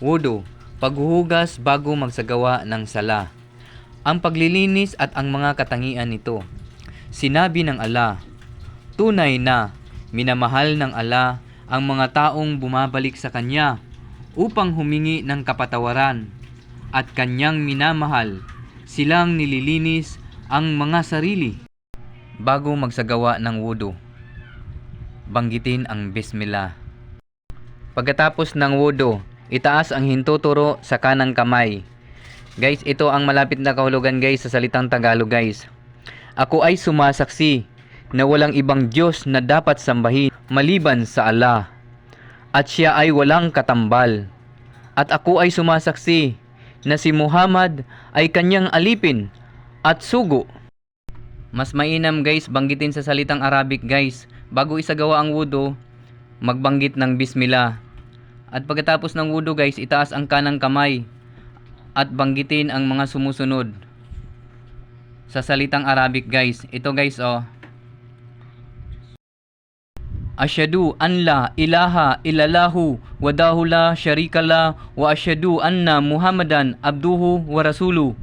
Wudu, paghuhugas bago magsagawa ng sala. Ang paglilinis at ang mga katangian nito. Sinabi ng Allah, tunay na minamahal ng Allah ang mga taong bumabalik sa Kanya upang humingi ng kapatawaran at Kanyang minamahal silang nililinis ang mga sarili bago magsagawa ng wudu. Banggitin ang Bismillah. Pagkatapos ng wudu, itaas ang hintuturo sa kanang kamay. Guys, ito ang malapit na kahulugan guys sa salitang Tagalog guys. Ako ay sumasaksi na walang ibang Diyos na dapat sambahin maliban sa Allah. At siya ay walang katambal. At ako ay sumasaksi na si Muhammad ay kanyang alipin at sugo. Mas mainam guys, banggitin sa salitang Arabic guys. Bago isagawa ang wudu, magbanggit ng Bismillah. At pagkatapos ng wudu guys, itaas ang kanang kamay at banggitin ang mga sumusunod. Sa salitang Arabic guys, ito guys oh. Asyadu an la ilaha illallahu wa dahu la syarika la wa asyadu anna Muhammadan abduhu wa rasuluh.